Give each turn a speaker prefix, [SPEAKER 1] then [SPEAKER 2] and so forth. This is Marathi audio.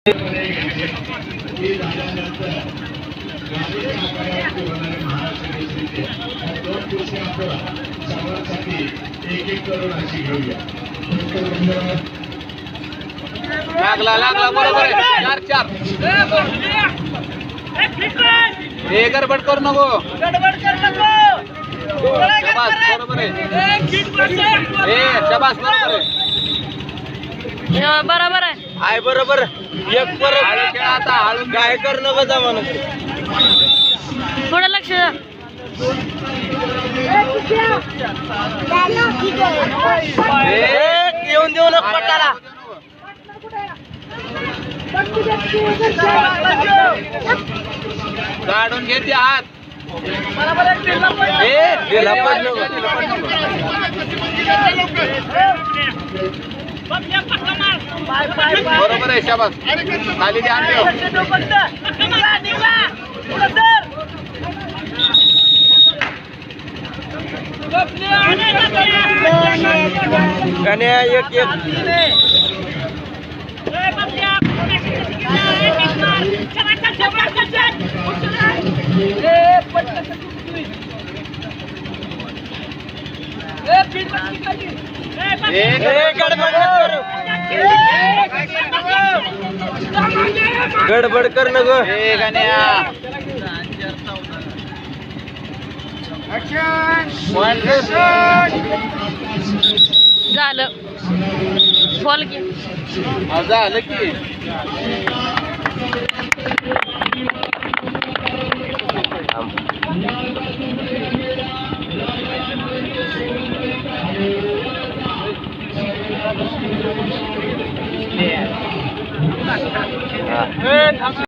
[SPEAKER 1] एक एक करून अशी घेऊया तर धन्यवाद
[SPEAKER 2] लागला लागला बरोबर आहे. चार चार. हे गडबड करू नको. शबास बरोबर आहे. हे शबास बरोबर आहे.
[SPEAKER 3] बरोबर आहे.
[SPEAKER 2] आहे बरोबर. एक परत आता हळू काय कर नको जा म्हणून
[SPEAKER 3] थोडं लक्ष द्या.
[SPEAKER 2] येऊन देऊ नको पट्टाला काढून घेते हात ए, दिला पण नको. बरोबर आहे शाबास. खाली गण्या एक एक. ए, गडबड करू. गडबड कर न ग. ए गण्या.
[SPEAKER 3] झालं. बोल की
[SPEAKER 2] झालं की. 아.